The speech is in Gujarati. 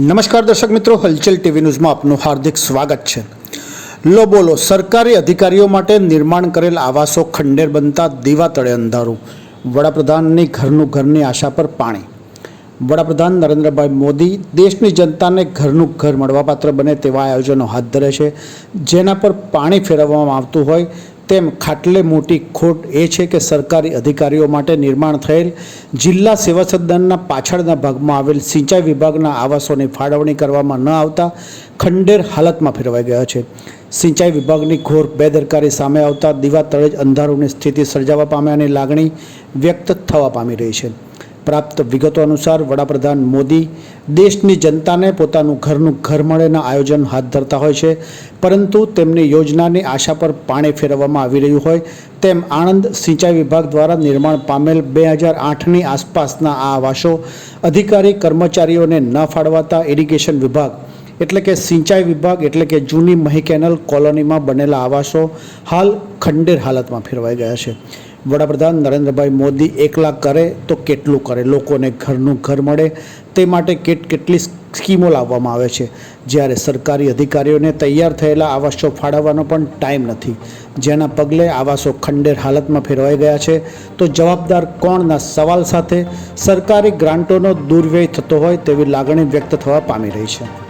નમસ્કાર દર્શક મિત્રો, હલચલ ટીવી ન્યૂઝમાં આપનું હાર્દિક સ્વાગત છે. લો બોલો, સરકારી અધિકારીઓ માટે નિર્માણ કરેલ આવાસો ખંડેર બનતા દીવા તળે અંધારું. વડાપ્રધાનની ઘરનું ઘરની આશા પર પાણી. વડાપ્રધાન નરેન્દ્રભાઈ મોદી દેશની જનતાને ઘરનું ઘર મળવાપાત્ર બને તેવા આયોજનો હાથ ધરે છે. જેના પર પાણી ફેરવવામાં આવતું હોય તેમ ખાટલે મોટી ખોટ એ છે કે સરકારી અધિકારીઓ માટે નિર્માણ થયેલ જિલ્લા સેવા સદનના પાછળના ભાગમાં આવેલ સિંચાઈ વિભાગના આવાસોની ફાળવણી કરવામાં ન આવતા ખંડેર હાલતમાં ફેરવાઈ ગયા છે. સિંચાઈ વિભાગની ઘોર બેદરકારી સામે આવતા દીવા તળે જ અંધારુની સ્થિતિ સર્જાવા પામ્યાની લાગણી વ્યક્ત થવા પામી રહી છે. પ્રાપ્ત વિગતો અનુસાર વડાપ્રધાન મોદી દેશની જનતાને પોતાનું ઘરનું ઘર મળેના આયોજન હાથ ધરતા હોય છે. પરંતુ તેમની યોજનાની આશા પર પાણી ફેરવવામાં આવી રહ્યું હોય તેમ આણંદ સિંચાઈ વિભાગ દ્વારા નિર્માણ પામેલ બે હજાર આઠની આસપાસના આ આવાસો અધિકારી કર્મચારીઓને ન ફાળવાતા ઇરિગેશન વિભાગ એટલે કે સિંચાઈ વિભાગ એટલે કે જૂની મહી કેનલ કોલોનીમાં બનેલા આવાસો હાલ ખંડેર હાલતમાં ફેરવાઈ ગયા છે. વડાપ્રધાન નરેન્દ્રભાઈ મોદી એકલા કરે તો કેટલું કરે? લોકોને ઘરનું ઘર મળે. તે માટે કેટ કેટલી સ્કીમો લાવવામાં આવે છે. જ્યારે સરકારી અધિકારીઓને તૈયાર થયેલા આવાસો ફાળવવાનો પણ ટાઈમ નથી. જેના પગલે આવાસો ખંડેર હાલતમાં ફેરવાઈ ગયા છે. તો જવાબદાર કોણના સવાલ સાથે સરકારી ગ્રાન્ટોનો દુર્વ્યય થતો હોય તેવી લાગણી વ્યક્ત થવા પામી રહી છે.